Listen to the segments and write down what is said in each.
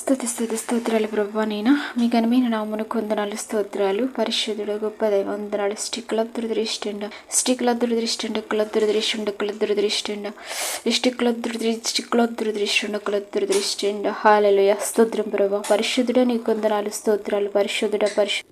స్థుతి స్థుతి స్తోత్రాలు ప్రభు నేను? మీ ఘనమైన నామును కొందనాలు స్తోత్రాలు. పరిశుద్ధుడు గొప్ప దైవ వందనాలు. స్టిక్ల దురదృష్టిండ స్టిక్ల దురదృష్టిండ కుల దురదృష్టిండ కుల దురదృష్టిండ స్టిక్ల దురదృ స్టిక్ల దురదృష్టిండ కుల దురదృష్టిండ హాలలుయ స్తోత్రం ప్రభు పరిశుద్ధుడ నీ కొందనాలు స్తోత్రాలు. పరిశుద్ధుడ పరిశు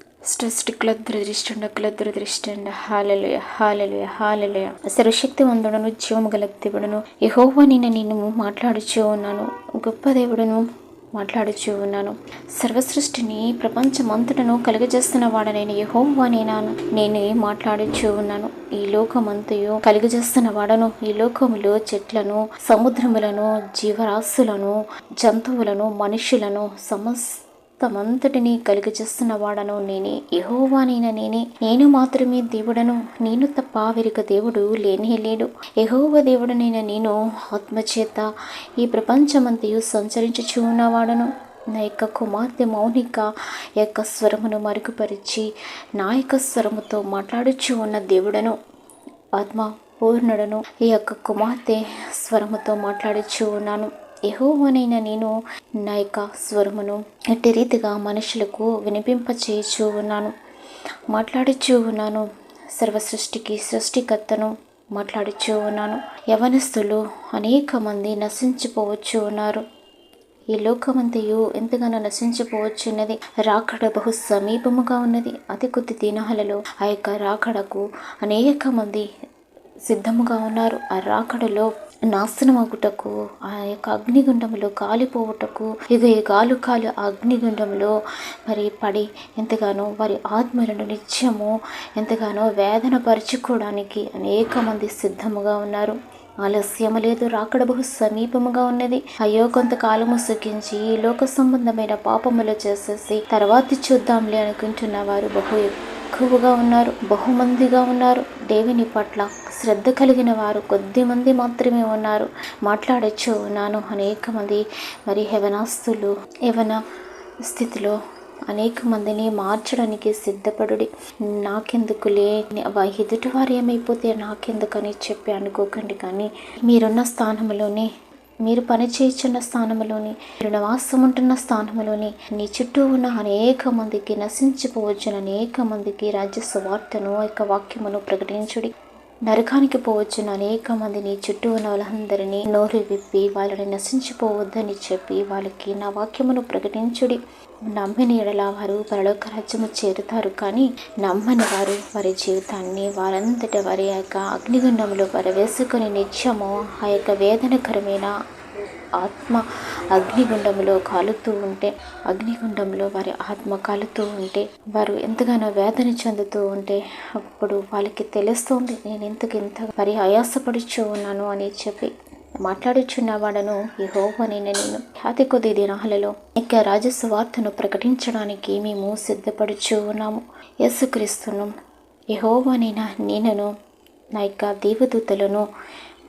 స్టిక్ల దురదృష్టిండ కుల దురదృష్టిండ హాలలుయ హాలలుయ హాలలుయ సర్వశక్తి వందుడను జీవము గల దేవుడును. యహోవా నేను నిన్ను మాట్లాడుచూ ఉన్నాను. గొప్ప దేవుడును మాట్లాడుచూ ఉన్నాను. సర్వసృష్టిని ప్రపంచమంతటను కలుగజేస్తున్న వాడనైన యహోవా నేనాను. నేనే మాట్లాడుచూ ఉన్నాను. ఈ లోకమంతయు కలుగజేస్తున్న వాడను. ఈ లోకములో చెట్లను సముద్రములను జీవరాశులను జంతువులను మనుషులను సమస్త తమంతటిని కలుగజేస్తున్న వాడను నేనే. యహోవానైన నేనే. నేను మాత్రమే దేవుడను. నేను తప్ప వెనుక దేవుడు లేనే లేడు. యహోవ దేవుడనైన నేను ఆత్మచేత ఈ ప్రపంచమంతయు సంచరించుచూ ఉన్నవాడను నా యొక్క కుమార్తె మౌనిక యొక్క స్వరమును మరుగుపరిచి నా యొక్క స్వరముతో మాట్లాడుచు ఉన్న దేవుడను. ఆత్మ పూర్ణుడను. ఈ యొక్క కుమార్తె స్వరముతో మాట్లాడుచూ ఉన్నాను. యహోవనైన నేను నా యొక్క స్వరమును ఎట్టి రీతిగా మనుషులకు వినిపింపచేయచూ ఉన్నాను మాట్లాడుచూ ఉన్నాను సర్వ సృష్టికి సృష్టికర్తను మాట్లాడుచూ ఉన్నాను. యవనస్తులు అనేక మంది నశించిపోవచ్చు ఉన్నారు. ఈ లోకమంతయు ఎంతగానో నశించిపోవచ్చున్నది రాకడ బహు సమీపముగా ఉన్నది. అతి కొద్ది దినాలలో ఆ యొక్క రాకడకు అనేక మంది సిద్ధముగా ఉన్నారు. ఆ రాకడలో నాశనమగుటకు ఆ యొక్క అగ్నిగుండంలో కాలిపోవుటకు ఇక ఈ గాలు కాలు అగ్నిగుండంలో మరి పడి ఎంతగానో వారి ఆత్మలను నిత్యము ఎంతగానో వేదన పరుచుకోవడానికి అనేక మంది సిద్ధముగా ఉన్నారు. ఆలస్యము లేదు రాకడ బహు సమీపముగా ఉన్నది. అయ్యో కొంతకాలము సుఖించి లోక సంబంధమైన పాపములు చేసేసి తర్వాత చూద్దాంలే అనుకుంటున్న వారు బహు ఎక్కువగా ఉన్నారు బహుమందిగా ఉన్నారు. దేవుని పట్ల శ్రద్ధ కలిగిన వారు కొద్ది మంది మాత్రమే ఉన్నారు. మాట్లాడచ్చు ఉన్నాను అనేక మంది. మరి హెవనాస్తులు యవన స్థితిలో అనేక మందిని మార్చడానికి సిద్ధపడుడి. నాకెందుకులే ఎదుటి వారు ఏమైపోతే నాకెందుకని చెప్పి అనుకోకండి. కానీ మీరున్న స్థానంలోనే మీరు పనిచేస్తున్న స్థానములోని మీరు నివాసం ఉంటున్న స్థానములోని నీ చుట్టూ ఉన్న అనేక మందికి నశించిపోవచ్చున అనేక మందికి రాజ్య సువార్తను యొక్క వాక్యమును ప్రకటించుడి. నరకానికి పోవచ్చున. అనేక మందిని చుట్టూ ఉన్న వాళ్ళందరినీ నోరు విప్పి వాళ్ళని నశించిపోవద్దని చెప్పి వాళ్ళకి నా వాక్యమును ప్రకటించుడి. నమ్మని ఎడల వారు పరలోక రాజ్యము చేరుతారు. కానీ నమ్మని వారు వారి జీవితాన్ని వారంతట వారి యొక్క అగ్నిగుండంలో పరవేసుకుని నిత్యము ఆ యొక్క వేదనకరమైన ఆత్మ అగ్నిగుండంలో కాలుతూ ఉంటే అగ్నిగుండంలో వారి ఆత్మ కాలుతూ ఉంటే వారు ఎంతగానో వేదన చెందుతూ ఉంటే అప్పుడు వాళ్ళకి తెలుస్తుంది నేను ఎందుకు ఇంత మరి ఆయాసపడుచు ఉన్నాను అని చెప్పి మాట్లాడుచున్న వాడను ఈ హోవని నేను. అతి కొద్ది దినాలలో ఇక రాజస్వార్తను ప్రకటించడానికి మేము సిద్ధపడుచు ఉన్నాము. యేసుక్రీస్తును యహోవనైనా నేనను నా యొక్క దేవదూతలను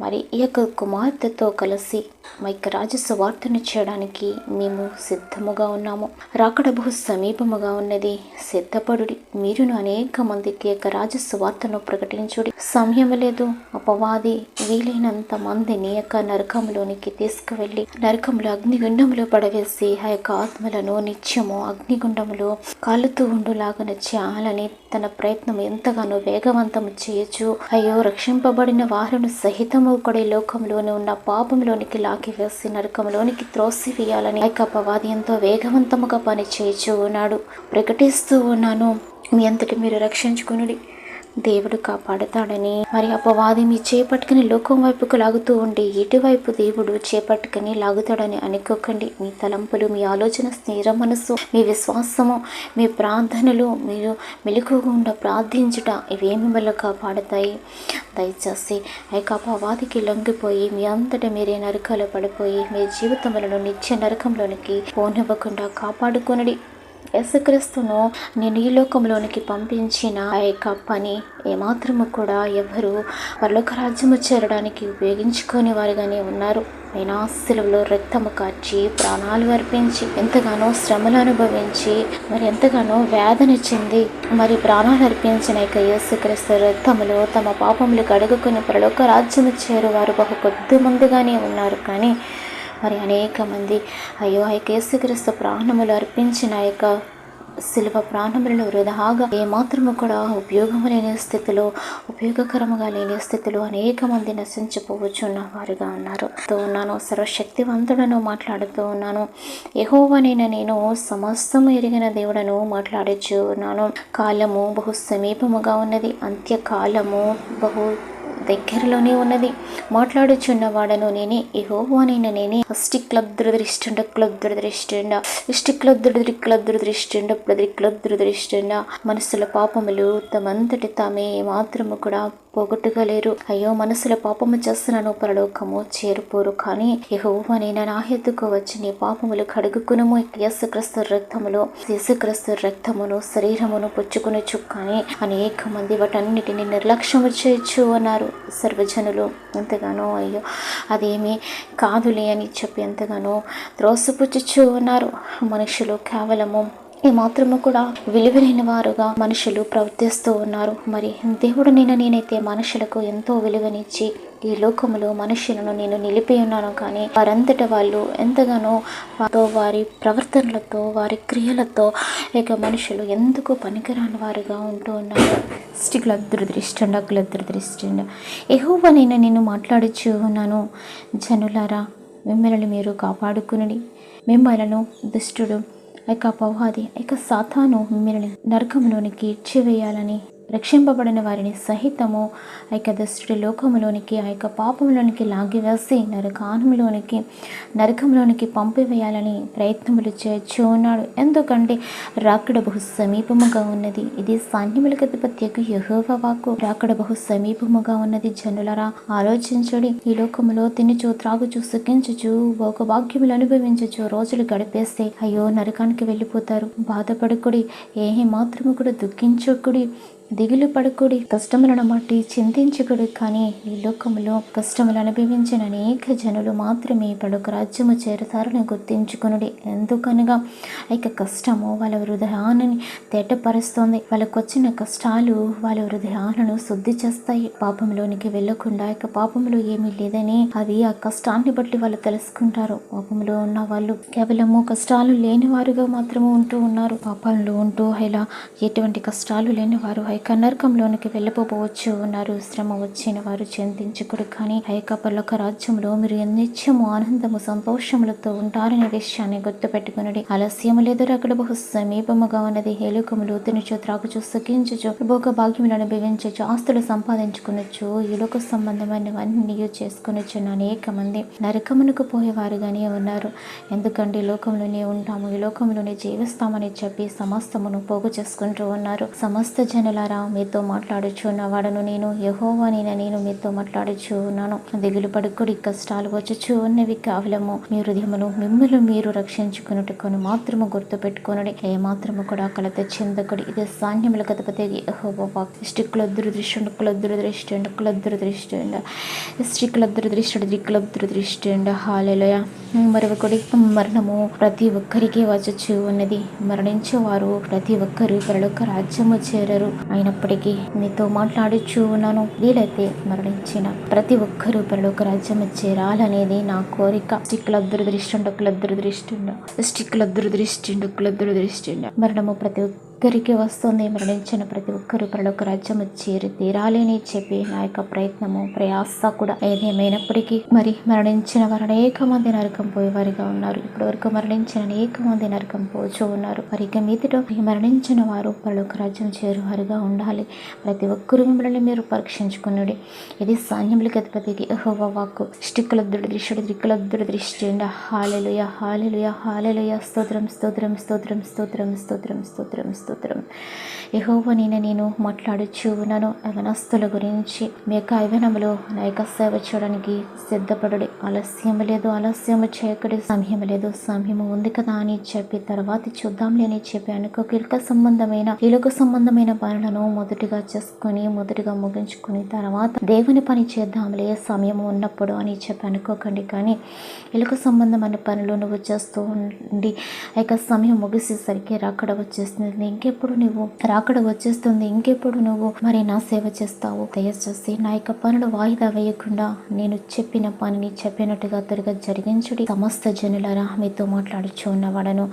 మరి ఈ యొక్క కుమార్తెతో కలిసి మా యొక్క రాజస్వార్తను చేయడానికి మేము సిద్ధముగా ఉన్నాము. రాకడ బహు సమీపముగా ఉన్నది. సిద్ధపడుడి. మీరును అనేక మందికి యొక్క రాజస్వార్తను ప్రకటించుడి. సమయం లేదు. అపవాది వీలైనంత మందిని యొక్క నరకంలోనికి తీసుకువెళ్ళి నరకంలో అగ్నిగుండంలో పడవేసి ఆ యొక్క ఆత్మలను నిత్యము అగ్నిగుండంలో కాలుతూ ఉండులాగా చేయాలని తన ప్రయత్నం ఎంతగానో వేగవంతం చేయొచ్చు. అయ్యో రక్షింపబడిన వారిని సహితము కూడా లోకంలోనే ఉన్న పాపంలోనికి లాగి వేసి నరకంలోనికి త్రోసివేయాలని ఆ యొక్క అపవాది ఎంతో వేగవంతముగా పని ఉన్నాడు. ప్రకటిస్తూ ఉన్నాను మీ అంతటి మీరు రక్షించుకునుడి. దేవుడు కాపాడుతాడని. మరి అపవాది మీ చేపట్టుకుని లోకం వైపుకు లాగుతూ ఉండి ఇటువైపు దేవుడు చేపట్టుకుని లాగుతాడని అనుకోకండి. మీ తలంపులు మీ ఆలోచన స్థిర మనస్సు మీ విశ్వాసము మీ ప్రార్థనలు మీరు మెలకుగా ప్రార్థించుట ఇవేమి వల్ల కాపాడుతాయి. దయచేసి ఆ యొక్క అపవాదికి లొంగిపోయి మీ అంతటా మీరే నరకాలు పడిపోయి మీ జీవితములను నిత్య నరకంలోనికి పోనివ్వకుండా కాపాడుకొనడి. యేసుక్రీస్తును నేను ఈ లోకంలోనికి పంపించిన ఆ యొక్క పని ఏమాత్రము కూడా ఎవరు పరలోక రాజ్యము చేరడానికి ఉపయోగించుకొని వారుగానే ఉన్నారు. అయినా సెలవులో రక్తము కార్చి ప్రాణాలు అర్పించి ఎంతగానో శ్రమలు అనుభవించి మరి ఎంతగానో వేదన చెంది మరి ప్రాణాలు అర్పించిన యొక్క యేసుక్రీస్తు రక్తములో తమ పాపములు కడుగుకొని పరలోక రాజ్యము చేరు వారు బహు కొద్ది ముందుగానే ఉన్నారు. కానీ మరి అనేక మంది అయ్యో ఆ యొక్క యేసుక్రీస్తు ప్రాణములు అర్పించిన యొక్క శిల్వ ప్రాణములను వృధాగా ఏమాత్రము కూడా ఉపయోగం లేని స్థితిలో ఉపయోగకరముగా లేని స్థితిలో అనేక మంది నశించిపోవచ్చున్న వారుగా ఉన్నారు. ఉన్నాను సర్వశక్తివంతుడను మాట్లాడుతూ ఉన్నాను. యహోవనైన నేను సమస్తము ఎరిగిన దేవుడను మాట్లాడచ్చు ఉన్నాను. కాలము బహు సమీపముగా ఉన్నది. అంత్యకాలము బహు దగ్గరలోనే ఉన్నది. మాట్లాడుచున్న వాడను నేనే యహోవానైన నేనే. అష్టి క్లబ్ దురదృష్టుండ క్లబ్ దురదృష్టిండ. ఇష్టి క్లబ్ దురదృ క్లబ్ దురదృష్టుండ ప్రతి క్లబ్ మనసుల పాపములు తమంతటి తామే మాత్రము కూడా పోగొట్టుకోలేరు. అయ్యో మనసుల పాపము చేస్తున్నాను పరలోకము చేరుపోరు కానీ యహోవనైన నా హెత్తుకు వచ్చి నీ పాపములు కడుగుకునము. యేసుక్రీస్తు రక్తములో యేసుక్రీస్తు రక్తమును శరీరమును పుచ్చుకుని కానీ అనేక మంది వాటన్నిటిని నిర్లక్ష్యము చేయొచ్చు అన్నారు సర్వజనులు ఎంతగానో అయ్యో అదేమి కాదులే అని చెప్పి ఎంతగానో త్రోసిపుచ్చుచు ఉన్నారు మనుషులు కేవలము ఈ మాత్రము కూడా విలువైన వారుగా మనుషులు ప్రవర్తిస్తూ ఉన్నారు. మరి దేవుడు నేను నేనైతే మనుషులకు ఎంతో విలువనిచ్చి ఈ లోకములో మనుషులను నేను నిలిపి ఉన్నాను. కానీ వారంతట వాళ్ళు ఎంతగానో వారితో వారి ప్రవర్తనలతో వారి క్రియలతో ఇక మనుషులు ఎందుకు పనికిరాని వారుగా ఉంటూ ఉన్నారు. స్టిక్ల దురదృష్టండ కుల దురదృష్టండ ఎహోవా నేను నేను మాట్లాడుచు ఉన్నాను. జనులారా మిమ్మల్ని మీరు కాపాడుకునడి. మిమ్మలను దుష్టుడు ఆ యొక్క అపవాది ఆ యొక్క సాతాను మిమ్మల్ని నరకంలోనికి ఇచ్చివేయాలని రక్షింపబడిన వారిని సహితము ఆ యొక్క దుష్టుడి లోకములోనికి ఆ యొక్క పాపంలోనికి లాగివేసి నరకానంలోనికి నరకంలోనికి పంపివేయాలని ప్రయత్నములు చేయొచ్చు ఉన్నాడు. ఎందుకంటే రాకడ బహు సమీపముగా ఉన్నది. ఇది సాన్యములకు అధిపత్యకు యహోవ వాకు రాకడ బహు సమీపముగా ఉన్నది జనులరా ఆలోచించడి. ఈ లోకములో తినుచు త్రాగుచు సుఖించుచు ఒక భాగ్యములు అనుభవించచ్చు రోజులు గడిపేస్తే అయ్యో నరకానికి వెళ్ళిపోతారు. బాధపడకుడి ఏ మాత్రము కూడా దుఃఖించకుడి. దిగులు పడకుడి కష్టములను బట్టి చింతించుకుడు కానీ ఈ లోకములో కష్టములు అనుభవించిన అనేక జనులు మాత్రమే పడొక రాజ్యము చేరతారని గుర్తించుకునుడి. ఎందుకనగా ఇక యొక్క కష్టము వాళ్ళ హృదయాన్ని తేటపరుస్తుంది. వాళ్ళకు వచ్చిన కష్టాలు వాళ్ళ హృదయాలను శుద్ధి చేస్తాయి. పాపంలోనికి వెళ్ళకుండా ఇక పాపంలో ఏమీ లేదని అది ఆ కష్టాన్ని బట్టి వాళ్ళు తెలుసుకుంటారు. పాపంలో ఉన్న వాళ్ళు కేవలము కష్టాలు లేని వారుగా మాత్రమే ఉంటూ ఉన్నారు. పాపంలో ఉంటూ ఇలా ఎటువంటి కష్టాలు లేని వారు యొక్క నరకంలోనికి వెళ్ళిపోవచ్చు ఉన్నారు శ్రమ వచ్చిన వారు చింతించకుడు కానీ ఆ యొక్క పర్లోక రాజ్యంలో మీరు నిత్యము ఆనందము సంతోషములతో ఉంటారనే విషయాన్ని గుర్తుపెట్టుకునడి. ఆలస్యము లేదు. అక్కడ బహు సమీపముగా ఉన్నది. హేలుకములు తినుచు త్రాగుచు సుఖించుచు భోగ భాగ్యములు అనుభవించచ్చు ఆస్తులు సంపాదించుకునొచ్చు ఈ లోక సంబంధమైనవన్నీ చేసుకునొచ్చు అనేక మంది నరకమునకు పోయేవారుగానే ఉన్నారు. ఎందుకంటే ఈ లోకంలోనే ఉంటాము. ఈ లోకంలోనే జీవిస్తామని చెప్పి సమస్తమును పోగు చేసుకుంటూ ఉన్నారు. సమస్త జనులారా మీతో మాట్లాడుచున్న వాడను నేను యహోవా నేను మీతో మాట్లాడుచు ఉన్నాను దిగులు పడుకుడి కష్టాలు వచ్చుచు ఉన్నవి కేవలము. మీ హృదయమును మిమ్మల్ని మీరు రక్షించుకున్నట్టుకొని మాత్రము గుర్తు పెట్టుకునడి ఏ మాత్రము కూడా కలత చెందకుడి. ఇది సాన్యముల గతపతి యహోబా ఇష్టికుల దురదృష్టి కుల దురదృష్టి కుల దురదృష్టి ఇష్టికుల దురదృష్టి దిక్కుల దురదృష్టి హాలేలోయ మరొకటి మరణము ప్రతి ఒక్కరికి వచ్చచ్చు ఉన్నది. మరణించేవారు ప్రతి ఒక్కరు పరలోక రాజ్యము చేరరు. అయినప్పటికీ మీతో మాట్లాడుచు ఉన్నాను. వీలైతే మరణించిన ప్రతి ఒక్కరూ పరలోక రాజ్యం చేరాలనేది నా కోరిక. స్టిక్ల దురదృష్టి కుల దృష్టి స్టిక్ల దురదృష్టి కుల దృష్టి మరణము ప్రతి ఒక్కరికి వస్తుంది. మరణించిన ప్రతి ఒక్కరు పరలోక రాజ్యము చేరి తీరాలని చెప్పి నా యొక్క ప్రయత్నము ప్రయాస కూడా ఏదేమైనప్పటికీ మరి మరణించిన వారు అనేక మంది నరకం పోయేవారిగా ఉన్నారు. ఇప్పటి వరకు మరణించిన అనేక మంది నరకం పోచూ ఉన్నారు. మరి ఇక మీదట మరణించిన వారు పరలోక రాజ్యం చేరువారుగా ఉండాలి. ప్రతి ఒక్కరు మిమ్మల్ని మీరు పరీక్షించుకున్నాడు ఇది సాన్యములకి అధిపతికి యెహోవా వాక్కు. స్టిక్కుల దృష్టి దిక్కుల దురదృష్టి హాలెలుయ హాలెలుయ హాలెలుయ. స్తోత్రం స్తోత్రం స్తోత్రం స్తోత్రం స్తోత్రం స్తోత్రం స్తోత్రం. యహోవ నేను నేను మాట్లాడుచు ఉన్నాను. యవనస్తుల గురించి మీ యొక్క యవనములో నా యొక్క సేవ చేయడానికి సిద్ధపడడు. ఆలస్యం లేదు ఆలస్యం చేయకడి. సమయం లేదు సమయం ఉంది కదా అని చెప్పి తర్వాత చూద్దాంలే అని చెప్పి అనుకో కీలక సంబంధమైన ఇలుక సంబంధమైన పనులను మొదటిగా చేసుకొని మొదటిగా ముగించుకొని తర్వాత దేవుని పని చేద్దాంలే సమయం ఉన్నప్పుడు అని చెప్పి అనుకోకండి. కానీ ఇలుక సంబంధమైన పనులు నువ్వు చేస్తూ ఉండి ఆ యొక్క సమయం ముగిసేసరికి రాకడ వచ్చేస్తుంది ఇంకెప్పుడు నువ్వు రాకడ వచ్చేస్తుంది ఇంకెప్పుడు నువ్వు మరి నా సేవ చేస్తావు? దయచేసి నా యొక్క పనులు వాయిదా వేయకుండా నేను చెప్పిన పనిని చెప్పినట్టుగా త్వరగా జరిగించుడి. సమస్త జనులారా మీతో మాట్లాడుచు ఉన్నవాడను.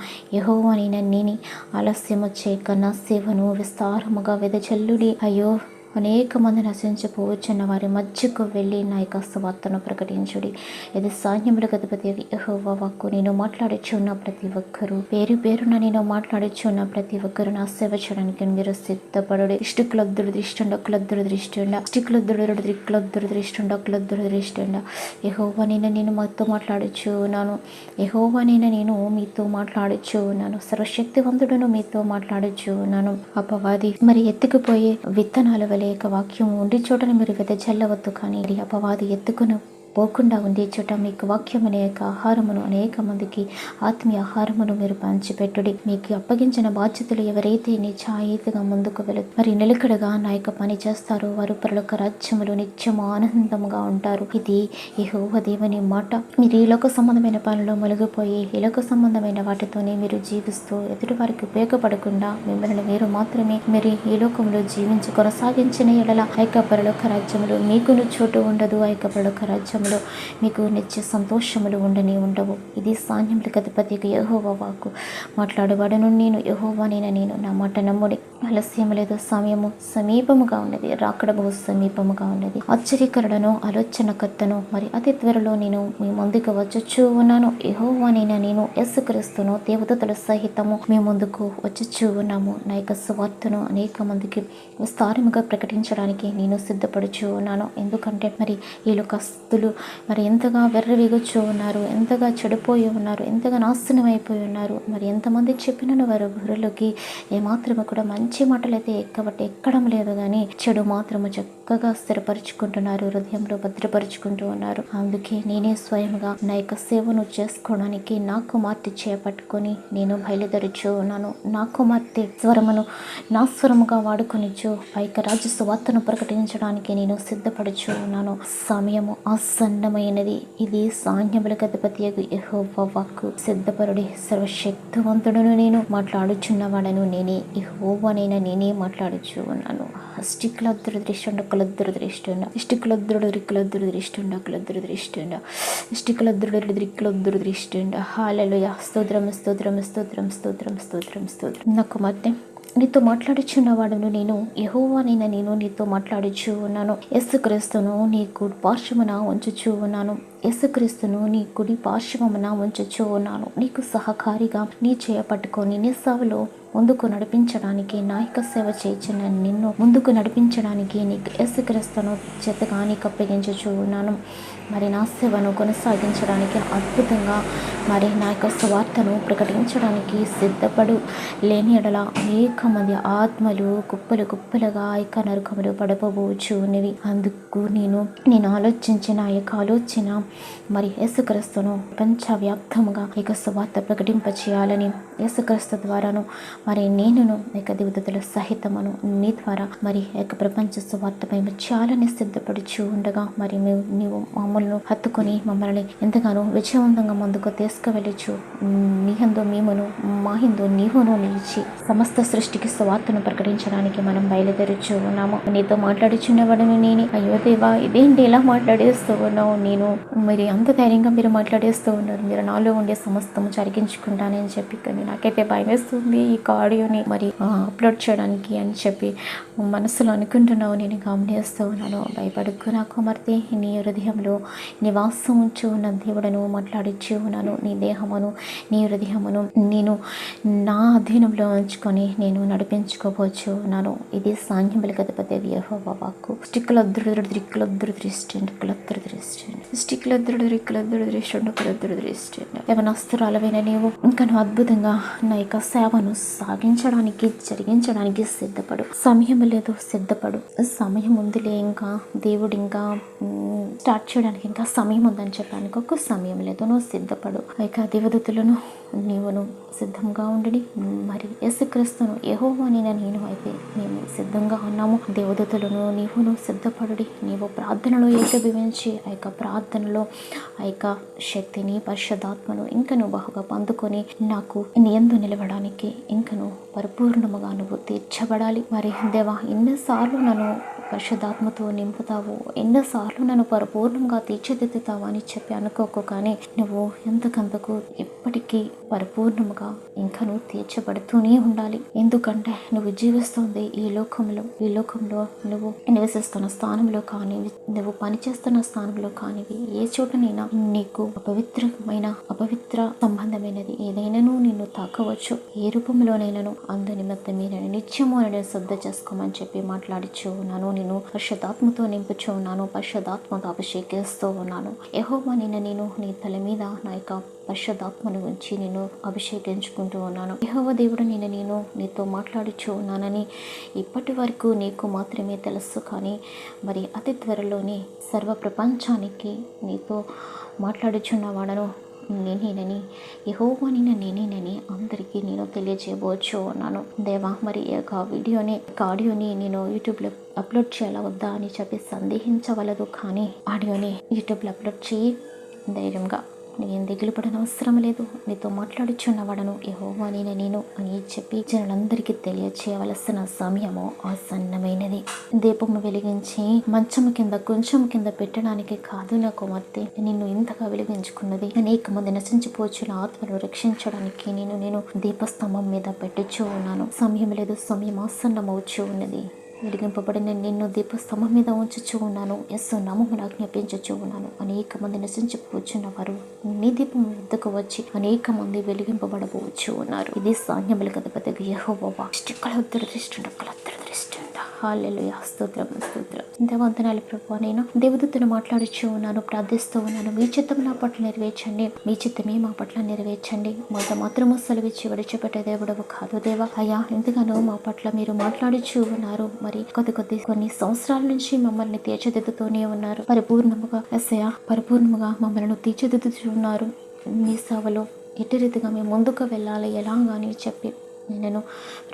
అని నేని ఆలస్యము చేయక నా సేవను విస్తారముగా వెదజల్లుడి. అయ్యో అనేక మంది నశించిపోవచ్చున్న వారి మధ్యకు వెళ్ళి నా యొక్క సువార్తను ప్రకటించుడి. ఇది సాన్యముల గతిపతి వాక్కు. నేను మాట్లాడుచున్న ప్రతి ఒక్కరూ పేరు పేరున నేను మాట్లాడుచున్న ప్రతి ఒక్కరు నా సేవ చేయడానికి మీరు సిద్ధపడు ఇష్టికులద్దుడు దృష్టిండ కులద్దుడు దృష్టిండ దృష్టి ఉండ దృష్టిండ దృష్టి దృష్టిండ యహోవా నేను నేను మాతో మాట్లాడుచు ఉన్నాను యహోవా నేను నేను మీతో మాట్లాడుచు ఉన్నాను సర్వశక్తివంతుడును మీతో మాట్లాడుచు ఉన్నాను అపవాది మరి ఎత్తుకుపోయే విత్తనాల వలె ఇక వాక్యం ఉండి చోటను మీరు వెదజల్లవద్దు కానీ ఇది అపవాది ఎత్తుకును పోకుండా ఉండే చోట మీకు వాక్యం అనే యొక్క ఆహారమును అనేక మందికి ఆత్మీయ ఆహారమును మీరు పంచిపెట్టుడి. మీకు అప్పగించిన బాధ్యతలు ఎవరైతే నిజాయితీగా ముందుకు వెళు మరి నిలకడగా నా యొక్క పని చేస్తారో వారు పరలోక రాజ్యములు నిత్యము ఆనందముగా ఉంటారు. ఇది యహోవ దేవుని మాట. మీరు ఈ లోక సంబంధమైన పనిలో మునిగిపోయి ఈ లోక సంబంధమైన వాటితోనే మీరు జీవిస్తూ ఎదుటి వారికి ఉపయోగపడకుండా మిమ్మల్ని మీరు మాత్రమే మీరు ఈ లోకంలో జీవించి కొనసాగించిన ఎడల ఆ యొక్క పరలోక రాజ్యములు మీకును చోటు ఉండదు. ఆ యొక్క పరలోక విషయంలో మీకు నిత్య సంతోషములు ఉండని ఉండవు. ఇది సాన్యముల గతిపతికి యహోవా వాకు మాట్లాడబడను నేను యహోవా నేను. నేను నా మాట నమ్ముడి. ఆలస్యం లేదు సమయము సమీపముగా ఉన్నది. రాకడ బహు సమీపముగా ఉన్నది. ఆశ్చర్యకరుడను ఆలోచనకర్తను మరి అతి త్వరలో నేను మీ ముందుకు వచ్చుచూ ఉన్నాను. యహోవా నేను నేను యేసుక్రీస్తును దేవతల సహితము మీ ముందుకు వచ్చుచూ ఉన్నాము. నా యొక్క సువార్తను అనేక మందికి విస్తారముగా ప్రకటించడానికి నేను సిద్ధపడుచు ఉన్నాను. ఎందుకంటే మరి ఈ లోకస్తులు మరి ఎంతగా వెర్రవిగొచ్చు ఉన్నారు ఎంతగా చెడిపోయి ఉన్నారు ఎంతగా నాశనం అయిపోయి ఉన్నారు మరి ఎంతమంది చెప్పినను వారు బుర్రలోకి ఏమాత్రము కూడా మంచి మాటలు అయితే ఎక్కబట్టి ఎక్కడం లేదు కానీ చెడు మాత్రము చక్కగా స్థిరపరుచుకుంటున్నారు హృదయంలో భద్రపరుచుకుంటూ ఉన్నారు. అందుకే నేనే స్వయంగా నా యొక్క సేవను చేసుకోవడానికి నా కుమార్తె చేపట్టుకొని నేను బయలుదేరుచు ఉన్నాను. నా కుమార్తె స్వరమును నా స్వరముగా వాడుకొనిచ్చు పైక రాజ్య సువార్తను ప్రకటించడానికి నేను సిద్ధపడుచు ఉన్నాను. సమయము ప్రసన్నమైనది. ఇది సాన్యముల గతిపతి యెహోవా వాక్కు. సిద్ధపరుడి సర్వశక్తివంతుడును నేను మాట్లాడుచున్నవాడను నేనే. యెహోవానైనా నేనే మాట్లాడుచు ఉన్నాను స్టిక్లద్దరు దృష్టిండ కులద్దరు దృష్టిండ ఇష్టికులద్దరుడు రిక్కులద్దరు దృష్టిండ కులద్దరు దృష్టిండ ఇష్టికులద్దరుడు రిక్కులద్దరు దృష్టిండ హాలలో స్తోత్రం స్తోత్రం స్తోత్రం స్తోత్రం స్తోత్రం స్తోత్రం. నాకు మధ్య నీతో మాట్లాడుచున్నవాడును నేను. యహోవానైనా నేను నీతో మాట్లాడుచు ఉన్నాను యేసుక్రీస్తును నీ కుడి పార్శ్వమున ఉంచుచు ఉన్నాను యేసుక్రీస్తును నీ కుడి పార్శ్వమున ఉంచుచు ఉన్నాను నీకు సహకారిగా నీ చేయ పట్టుకొని నీ ముందుకు నడిపించడానికి నాయక సేవ చేయించిన నిన్ను ముందుకు నడిపించడానికి నీకు ఎసుక్రస్తను చేతగాని నీకు ఉన్నాను మరి నా సేవను కొనసాగించడానికి అద్భుతంగా మరి నా యొక్క స్వార్థను ప్రకటించడానికి సిద్ధపడు. లేని ఎడల అనేక మంది ఆత్మలు కుప్పలు కుప్పలుగా ఇక నరకములు పడపబోచునివి అందుకు నేను నేను ఆలోచించిన ఆ యొక్క ఆలోచన మరి యేసుక్రస్తును ప్రపంచవ్యాప్తంగా ఇక స్వార్థ ప్రకటింప చేయాలని యేసుక్రీస్తు ద్వారాను మరి నేనును యొక్క దేవతల సహితమును నీ ద్వారా మరి యొక్క ప్రపంచ స్వార్థపై చాలానే సిద్ధపడుచు ఉండగా మరి మేము నీవు మమ్మల్ని హత్తుకొని మమ్మల్ని ఎంతగానో విజయవంతంగా ముందుకు తీసుకువెళ్ళచ్చు నీ హిందో మేమును మా హిందో నీవును నిలిచి సమస్త సృష్టికి స్వార్థను ప్రకటించడానికి మనం బయలుదేరుచు ఉన్నాము. నీతో మాట్లాడుచున్నవాడను నేను. అయ్యో దేవా ఇదేంటి ఇలా మాట్లాడేస్తూ ఉన్నావు? నేను మరి అంత ధైర్యంగా మీరు మాట్లాడేస్తూ ఉన్నారు. మీరు నాలో ఉండే సమస్తము జరిగించుకుంటానని చెప్పి కానీ నాకైతే భయం వేస్తుంది ఈ ఆడియోని మరి అప్లోడ్ చేయడానికి అని చెప్పి మనసులో అనుకుంటున్నావు. నేను గమనిస్తూ ఉన్నాను. భయపడుకు నా కుమార్తె. నీ హృదయంలో నివాసం ఉంచు ఉన్న దేవుడను మాట్లాడిచ్చి ఉన్నాను. నీ దేహమును నీ హృదయమును నేను నా అధీనంలో ఉంచుకొని నేను నడిపించుకోవచ్చు ఉన్నాను. ఇది సాంఖ్యముల గతపతి యెహోవా వాక్కు. స్టిక్కులొద్దుడు దిక్కులొద్దుడు దృష్టి కులొద్దుడు దృష్టి స్టిక్లొద్దుడు దిక్కులొద్దుడు దృష్టి కులొద్దుడు దృష్టి యవనస్తురాలవైన నీవు ఇంకా అద్భుతంగా నా యొక్క సేవను సాగించడానికి జరిగించడానికి సిద్ధపడు. సమయం లేదు సిద్ధపడు. సమయం ఉందిలే ఇంకా. దేవుడు ఇంకా స్టార్ట్ చేయడానికి ఇంకా సమయం ఉందని చెప్పడానికి ఒక సమయం లేదు. నువ్వు సిద్ధపడు. ఇక దేవదూతులను నీవును సిద్ధంగా ఉండడి. మరి యేసుక్రీస్తును యెహోవానైన నేను అయితే మేము సిద్ధంగా ఉన్నాము. దేవదతులను నీవును సిద్ధపడుడి. నీవు ప్రార్థనలో ఏకీభవించి ఆ యొక్క ప్రార్థనలో ఆ యొక్క శక్తిని పరిశుద్ధాత్మను ఇంకను బాగా పొందుకొని నాకు నీ యందు నిలవడానికి ఇంకను పరిపూర్ణముగా నువ్వు తీర్చబడాలి. మరి దేవా ఎన్నిసార్లు నన్ను పరిశుద్ధాత్మతో నింపుతావు. ఎన్నోసార్లు నన్ను పరిపూర్ణంగా తీర్చిదిద్దుతావు అని చెప్పి అనుకోకు కానీ నువ్వు ఎంతకంతకు ఇప్పటికీ పరిపూర్ణముగా ఇంకా నువ్వు తీర్చబడుతూనే ఉండాలి. ఎందుకంటే నువ్వు జీవిస్తుంది ఈ లోకంలో. ఈ లోకంలో నువ్వు నివసిస్తున్న స్థానంలో కానీ నువ్వు పనిచేస్తున్న స్థానంలో కానివి ఏ చోటనైనా నీకు అపవిత్రమైన అపవిత్ర సంబంధమైనది ఏదైనాను నిన్ను తాకవచ్చు. ఏ రూపంలోనైనాను అందు నిమిత్తమే నిత్యము నేను శ్రద్ధ చేసుకోమని చెప్పి మాట్లాడిచ్చు ఉన్నాను. నేను పరిశుద్ధాత్మతో నింపుచూ ఉన్నాను పరిశుద్ధాత్మతో అభిషేకిస్తూ ఉన్నాను. యెహోవా నిన్న నేను నీ తల మీద నా యొక్క పరిశుద్ధాత్మను ఉంచి నేను అభిషేకించుకుంటూ ఉన్నాను. యహోవ దేవుడు నిన్న నేను నీతో మాట్లాడుచూ ఉన్నానని ఇప్పటి వరకు నీకు మాత్రమే తెలుసు కానీ మరి అతి త్వరలోనే సర్వ ప్రపంచానికి నీతో మాట్లాడుచున్న వాడను నేనేనని యహోవానిన నేనేనని అందరికీ నేను తెలియజేయవచ్చు అన్నాను దేవా మరి ఈ యొక్క వీడియోని ఆడియోని నేను యూట్యూబ్లో అప్లోడ్ చేయాలా వద్దా అని చెప్పి సందేహించవలదు కానీ ఆడియోని యూట్యూబ్లో అప్లోడ్ చేయి ధైర్యంగా. నేను దిగులు పడిన అవసరం లేదు. నీతో మాట్లాడుచున్నవాడను యహోవా నేను నేను అని చెప్పి జనులందరికీ తెలియచేయవలసిన సమయము ఆసన్నమైనది. దీపము వెలిగించి మంచము కింద కొంచెం కింద పెట్టడానికి కాదు నా కుమార్తె. నిన్ను ఇంతగా వెలిగించుకున్నది అనేక మంది నశించిపోచున్న ఆత్మను రక్షించడానికి నేను నేను దీపస్తంభం మీద పెట్టుచూ ఉన్నాను. సమయం లేదు సమయం ఆసన్నమవుచూ ఉన్నది. వెలిగింపబడిన నిన్ను దీపస్తంభం మీద ఉంచుచూ ఉన్నాను. ఎస్సు నామమును ఆజ్ఞాపించుచూ ఉన్నాను. అనేక మంది నశించిపోవచ్చున్న వారు నీ దీపం వద్దకు వచ్చి అనేక మంది వెలిగింపబడవచ్చు ఉన్నారు ఇది సాన్యములు కథ పెద్దగా యహోవా. కలద్దరు దృష్టి కలద్దరు దృష్టి హాలెలుయా. స్తోత్రం. స్తోత్రం దేవంతనాలు ప్రభు నేను దేవదూతను మాట్లాడుచూ ఉన్నాను ప్రార్థిస్తూ ఉన్నాను. మీ చిత్తం నా పట్ల నెరవేర్చండి. మీ చిత్తమే మా పట్ల నెరవేర్చండి. మాట మాత్రము సెలవిచ్చి విడిచిపెట్టే దేవుడవు కాదు దేవా. అయ్యా ఎందుకనో మా పట్ల మీరు మాట్లాడుచూ ఉన్నారు. మరి కొద్ది కొద్ది కొన్ని సంవత్సరాల నుంచి మమ్మల్ని తీర్చిదిద్దుతూనే ఉన్నారు. పరిపూర్ణముగా ఎస్ఐ పరిపూర్ణముగా మమ్మల్ని తీర్చిదిద్దుతూ ఉన్నారు. మీ సేవలో ఎట్టి రీతిగా మేము ముందుకు వెళ్ళాలి ఎలాగని చెప్పి నేను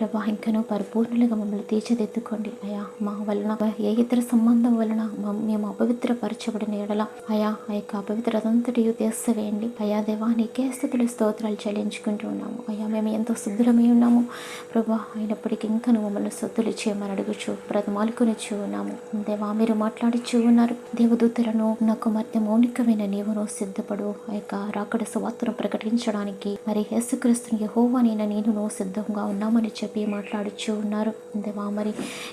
ప్రభా ఇంకనూ పరిపూర్ణులుగా మమ్మల్ని తీర్చిదిద్దుకోండి. అయా మా వలన ఏ ఇతర సంబంధం వలన మేము అపవిత్రపరచబడిన ఎడల అయా ఆ యొక్క అపవిత్రతంతటి తీసివేయండి అయా దేవా నీకే స్థితులు స్తోత్రాలు చెల్లించుకుంటూ ఉన్నాము. అయా మేము ఎంతో శుద్ధులమై ఉన్నాము. ప్రభా అయినప్పటికీ ఇంకా మమ్మల్ని శుద్ధులు చేయమని అడుగుచు బ్రతమాలుకునిచ్చు ఉన్నాము. దేవా మీరు మాట్లాడి ఉన్నారు. దేవదూతలను నాకు మధ్య మౌనికమైన నీవును సిద్ధపడు. ఆ యొక్క రాకడ సువార్తను ప్రకటించడానికి మరి యేసుక్రీస్తుని యహోవానైన నేను సిద్ధంగా ఉన్నామని చెప్పి మాట్లాడుచూ ఉన్నారు. దేవా మరి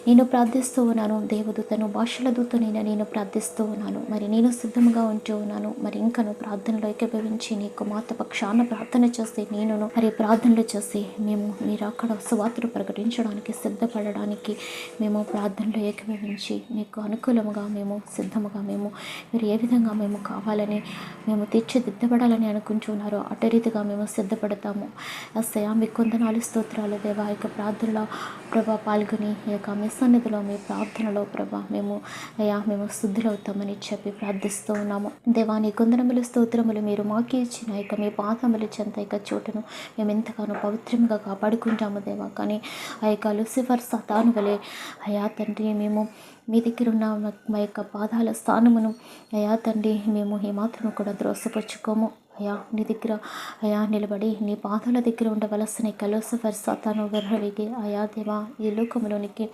నేను ప్రార్థిస్తూ ఉన్నాను. దేవదూతను భాషల దూతనైనా నేను ప్రార్థిస్తూ ఉన్నాను. మరి నేను సిద్ధంగా ఉంటూ ఉన్నాను. మరి ఇంకను ప్రార్థనలో ఏకీభవించి నీకు మాత పక్షాన ప్రార్థన చేసి నేనును మరి ప్రార్థనలు చేసి మేము మీరు అక్కడ సువార్తను ప్రకటించడానికి సిద్ధపడడానికి మేము ప్రార్థనలో ఏకీభవించి నీకు అనుకూలముగా మేము సిద్ధముగా మేము మీరు ఏ విధంగా మేము కావాలని మేము తీర్చిదిద్దబడాలని అనుకుంటున్నారో అటు రీతిగా మేము సిద్ధపడతాము. అసయా మీకు కొందనాలు స్తోత్రాలు దేవా. యొక్క ప్రార్థనలో ప్రభా పాల్గొని ఈ యొక్క మీ సన్నిధిలో మీ ప్రార్థనలో ప్రభా మేము అయ్యా మేము శుద్ధులవుతామని చెప్పి ప్రార్థిస్తూ ఉన్నాము. దేవా నీ కొందనములు స్తోత్రములు మీరు మాకి ఇచ్చిన యొక్క మీ పాదములు చెంత యొక్క చోటును మేము ఎంతగానో పవిత్రంగా కాపాడుకుంటాము దేవా. కానీ ఆ యొక్క లూసిఫర్ సతాను వలె అయా తండ్రి మేము మీ దగ్గర ఉన్న మా- మా యొక్క పాదాల స్థానమును అయా తండ్రి మేము ఏమాత్రం కూడా ద్రోసపరుచుకోము అయా నీ దగ్గర అయా నిలబడి నీ పాదాల దగ్గర ఉండవలసిన కలోసఫర్ సతాను వెర్రవిగి అయా దేవా ఈ లోకంలోనికి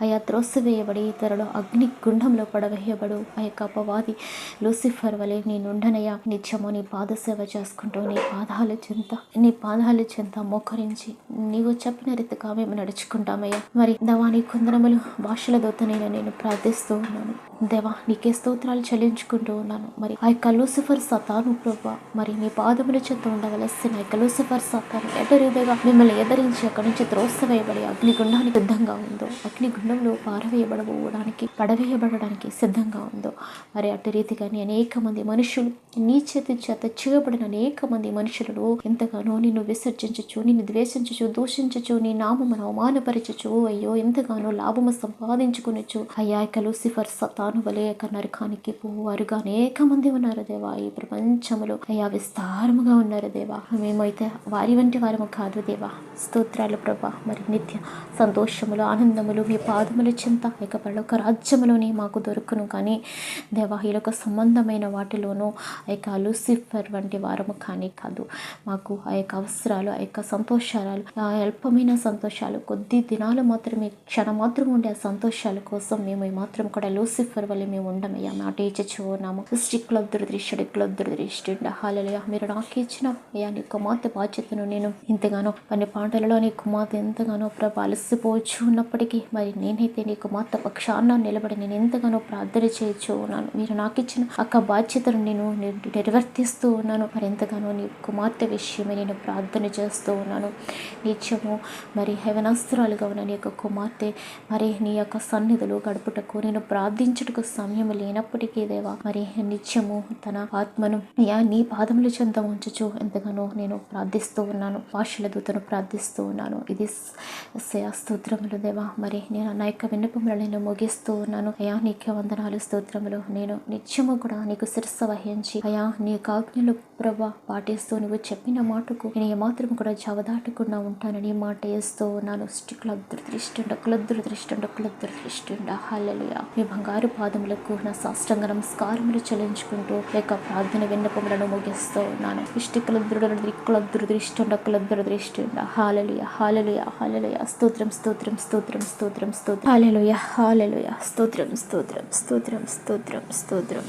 అయా త్రోసివేయబడి ఇతరులు అగ్ని గుండంలో పడవేయబడు ఆ యొక్క అపవాది లూసిఫర్ వలె నీ నుండనయ్యా నిత్యము నీ పాద సేవ చేసుకుంటూ నీ పాదాల చెంత నీ పాదాల చెంత మోకరించి నీవు చెప్పిన రీతిగా మేము నడుచుకుంటామయ్యా. మరి దేవా నీ కొందరములు భాషల దోతనైనా నేను ప్రార్థిస్తూ ఉన్నాను. దేవా నీకే స్తోత్రాలు చెల్లించుకుంటూ ఉన్నాను. మరి ఆ యొక్క లూసిఫర్ సతాను ప్రభా మరి మీ పాదముల చెత్త ఉండవలసిన ఆ యొక్క లూసిఫర్ సతాను ఎదురుగా మిమ్మల్ని ఎదిరించి అక్కడి నుంచి త్రోసవేయబడి అగ్నిగుండానికి సిద్ధంగా ఉందో అగ్నిగుండంలో పారవేయబడబోవడానికి పడవేయబడడానికి సిద్ధంగా ఉందో మరి అటు రీతిగానే అనేక మంది మనుషులు నీ చేతి చేత చేయబడిన అనేక మంది మనుషులను ఎంతగానో నిన్ను విసర్జించచ్చు నిన్ను ద్వేషించచ్చు దూషించచ్చు నీ నామమును అవమానపరచచ్చు. అయ్యో ఎంతగానో లాభము సంపాదించుకునొచ్చు. అయ్యా యొక్క లూసిఫర్ సతాను యోధాను వలె నరకానికి పోవారుగా అనేక మంది ఉన్నారు దేవా. ఈ ప్రపంచంలో అయ్యా విస్తారముగా ఉన్నారు దేవా. మేమైతే వారి వంటి వారము కాదు దేవా. స్తోత్రాలు ప్రభా. మరి నిత్య సంతోషములు ఆనందములు మీ పాదముల చింత ఇక పరలోక రాజ్యములోనే మాకు దొరుకును. కానీ దేవా ఈ యొక్క సంబంధమైన వాటిలోనూ ఆ యొక్క లూసిఫర్ వంటి వారము కానీ కాదు. మాకు ఆ యొక్క అవసరాలు ఆ యొక్క సంతోషాలు ఆ అల్పమైన సంతోషాలు కొద్ది దినాలు మాత్రమే క్షణం మాత్రం ఉండే ఆ సంతోషాల కోసం మేము మాత్రం కూడా లూసిఫర్ వల్ల మేము ఉండమయ్యా మాట ఇచ్చున్నాము స్టిక్లో దురదృష్టి ఇక్కల దురదృష్టి హాలయ్యా మీరు నాకు ఇచ్చిన అయ్యా నీ కుమార్తె బాధ్యతను నేను ఇంతగానో కొన్ని పాటలలో నీ కుమార్తె ఎంతగానో ప్రభా అలసిపోవచ్చు ఉన్నప్పటికీ మరి నేనైతే నీ కుమార్తె పక్షాన నిలబడి నేను ఎంతగానో ప్రార్థన చేయొచ్చు ఉన్నాను మీరు నాకు ఇచ్చిన అక్క బాధ్యతను నేను నిర్వర్తిస్తూ ఉన్నాను మరి ఎంతగానో నీ కుమార్తె విషయమే నేను ప్రార్థన చేస్తూ ఉన్నాను నిత్యము మరి హెవనాస్త్రాలుగా ఉన్న నీ యొక్క కుమార్తె మరి నీ యొక్క సన్నిధులు గడుపుటకు నేను ప్రార్థించుటకు సమయం లేనప్పటికీ దేవా మరి నిత్యము తన ఆత్మను యా నీ పాదముల చెంత ఉంచుచు ఎంతగానో నేను ప్రార్థిస్తూ ఉన్నాను. భాషల దూతను ప్రార్థిస్తూ ఉన్నాను. ఇది స్తోత్రములు దేవా మరి నేను నా యొక్క విన్నపములు నేను ముగిస్తూ ఉన్నాను. అయా నీకే వందనాలు స్తోత్రములు. నేను నిత్యము కూడా నీకు శిరస్సు వహించి అయా నీ కాజ్ఞలు ప్రభా పాటిస్తూ నువ్వు చెప్పిన మాటకు నేను ఏమాత్రం కూడా జవదాటకుండా ఉంటానని మాట వేస్తూ ఉన్నాను. దృష్టి కులద్దుదృష్టిండ దృష్టి హల్లెలూయా. మీ బంగారు పాదములకు నా సాష్టంగ నమస్కారములు చెల్లించుకుంటూ యొక్క ప్రార్థన విన్నపములను ముగిస్తూ ఉన్నాను. ఇష్టికులద్దుడు కులద్దుదృష్టిండ కులద్దుదృష్టిండ హాలలుయ హాలలుయ హాలలుయ. స్తోత్రం స్తోత్రం స్తోత్రం స్తోత్రం స్తోత్రం. Hallelujah hallelujah. స్తోత్రం స్తోత్రం స్తోత్రం స్తోత్రం స్తోత్రం.